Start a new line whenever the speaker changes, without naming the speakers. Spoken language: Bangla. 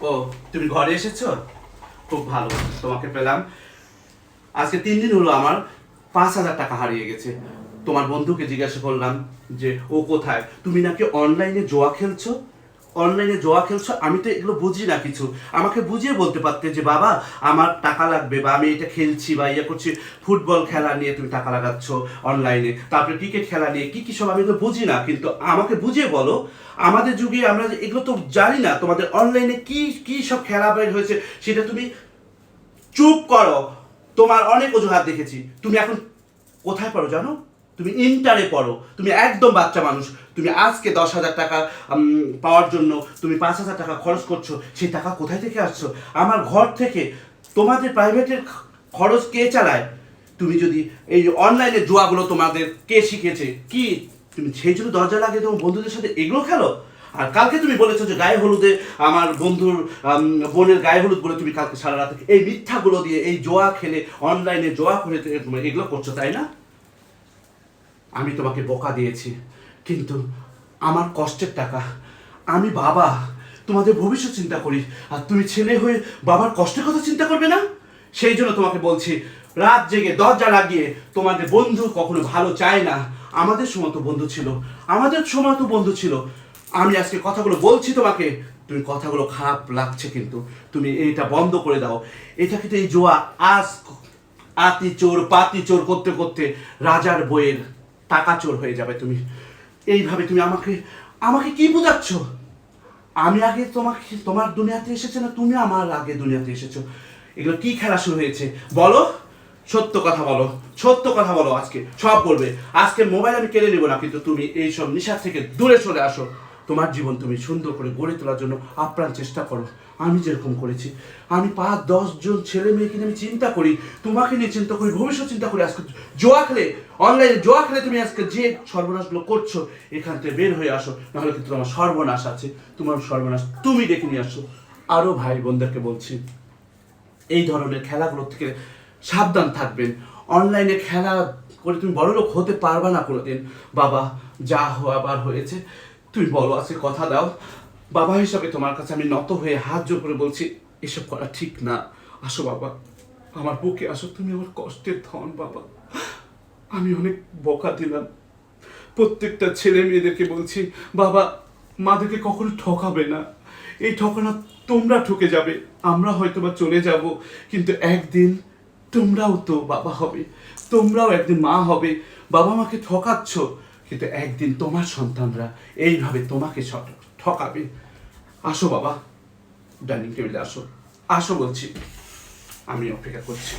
ও, তুমি ঘরে এসেছ? খুব ভালো, তোমাকে পেলাম। আজকে তিন দিন হলো আমার পাঁচ হাজার টাকা হারিয়ে গেছে। তোমার বন্ধুকে জিজ্ঞাসা করলাম যে, ও কোথায়? তুমি নাকি অনলাইনে জোয়া খেলছো? অনলাইনে জোয়া খেলছো? আমি তো এগুলো বুঝি না কিছু। আমাকে বুঝিয়ে বলতে পারতে যে, বাবা, আমার টাকা লাগবে বা আমি এটা খেলছি বা ইয়ে করছি। ফুটবল খেলা নিয়ে তুমি টাকা লাগাচ্ছ অনলাইনে তারপরে ক্রিকেট খেলা নিয়ে কি কি সব আমি এগুলো বুঝি না। কিন্তু আমাকে বুঝিয়ে বলো, আমাদের যুগে আমরা এগুলো তো জানি না। তোমাদের অনলাইনে কি কি সব খেলা বের হয়েছে সেটা তুমি চুপ করো। তোমার অনেক অজুহাত দেখেছি। তুমি এখন কোথায় পড়ো জানো? তুমি ইন্টারে পড়ো, তুমি একদম বাচ্চা মানুষ, তুমি আজকে দশ হাজার টাকা পাওয়ার জন্য তুমি পাঁচ হাজার টাকা খরচ করছ, সেই টাকা কোথায় থেকে আসছো? আমার ঘর থেকে তোমাদের প্রাইভেটের খরচ কে চালায়? তুমি যদি এই অনলাইনে জুয়াগুলো তোমাদের কে শিখেছে? কি? তুমি সেই জন্য দরজা লাগিয়ে তোমার বন্ধুদের সাথে এগুলো খেলো? আর কালকে তুমি বলেছ যে গায়ে হলুদে আমার বন্ধুর বোনের গায়ে হলুদ বলে তুমি কালকে সারা রাত এই মিথ্যাগুলো দিয়ে এই জোয়া খেলে অনলাইনে জোয়া করে এগুলো করছ, তাই না? আমি তোমাকে বোকা দিয়েছি, কিন্তু আমার কষ্টের টাকা। আমি বাবা, তোমাদের ভবিষ্যৎ চিন্তা করি, আর তুমি ছেলে হয়ে বাবার কষ্টের কথা চিন্তা করবে না? সেই জন্য তোমাকে বলছি, রাত জেগে দরজা লাগিয়ে তোমাদের বন্ধু কখনো ভালো চায় না। আমাদের সময় তো বন্ধু ছিল, আমাদের সময় তো বন্ধু ছিল। আমি আজকে কথাগুলো বলছি তোমাকে, তুমি কথাগুলো খারাপ লাগছে কিন্তু। তুমি এইটা বন্ধ করে দাও। এটা কিন্তু এই জোয়া আজ আতি চোর পাতি চোর করতে করতে রাজার বইয়ের টাকা চোর হয়ে যাবে তুমি। এইভাবে তুমি আমাকে আমাকে কি বোঝাচ্ছ? আমি আগে তোমাকে, তোমার দুনিয়াতে এসেছে না তুমি আমার আগে দুনিয়াতে এসেছ? এগুলো কি খেলা শুরু হয়েছে? বলো, সত্য কথা বলো, সত্য কথা বলো আজকে। সব বলবে। আজকে মোবাইল আমি কেড়ে নেব না, কিন্তু তুমি এইসব নিশা থেকে দূরে চলে আসো। তোমার জীবন তুমি সুন্দর করে গড়ে তোলার জন্য আপ্রাণ চেষ্টা করো। আমি যেরকম করেছি। আমি পাঁচ, দশ জন ছেলে মেয়েকে নিয়ে আমি চিন্তা করি, তোমাকে নিয়ে চিন্তা করি, ভবিষ্যৎ চিন্তা করি। আজকে জোয়া খেলে, অনলাইনে জোয়া খেলে তুমি আজকে যে সর্বনাশগুলো করছ, এখান থেকে বের হয়ে আসো। নাহলে কিন্তু তোমার সর্বনাশ আছে। তোমার সর্বনাশ তুমি ডেকে নিয়ে আসো। আরও ভাই বোনদেরকে বলছি, এই ধরনের খেলাগুলো থেকে সাবধান থাকবেন। অনলাইনে খেলা করে তুমি বড় লোক হতে পারবা না কোনোদিন। বাবা, যা হওয়াবার হয়েছে। তুমি বলো, আজকে কথা দাও। বাবা হিসাবে তোমার কাছে আমি নত হয়ে হাত জোর করে বলছি, এসব করা ঠিক না। আসো বাবা, আমার বুকে আসো, তুমি আমার কষ্টের ধন বাবা। আমি অনেক বকা দিলাম। প্রত্যেকটা ছেলে মেয়েদেরকে বলছি, বাবা, মাদেরকে কখনো ঠকাবে না। এই ঠকানো তোমরা ঠকে যাবে, আমরা হয়তো বা চলে যাব, কিন্তু একদিন তোমরাও তো বাবা হবে, তোমরাও একদিন মা হবে। বাবা মাকে ঠকাচ্ছ কিন্তু একদিন তোমার সন্তানরা এইভাবে তোমাকে ঠকাবে। আসো বাবা, ডাইনিং টেবিলে আসো। আসো বলছি আমি অপেক্ষা করছি।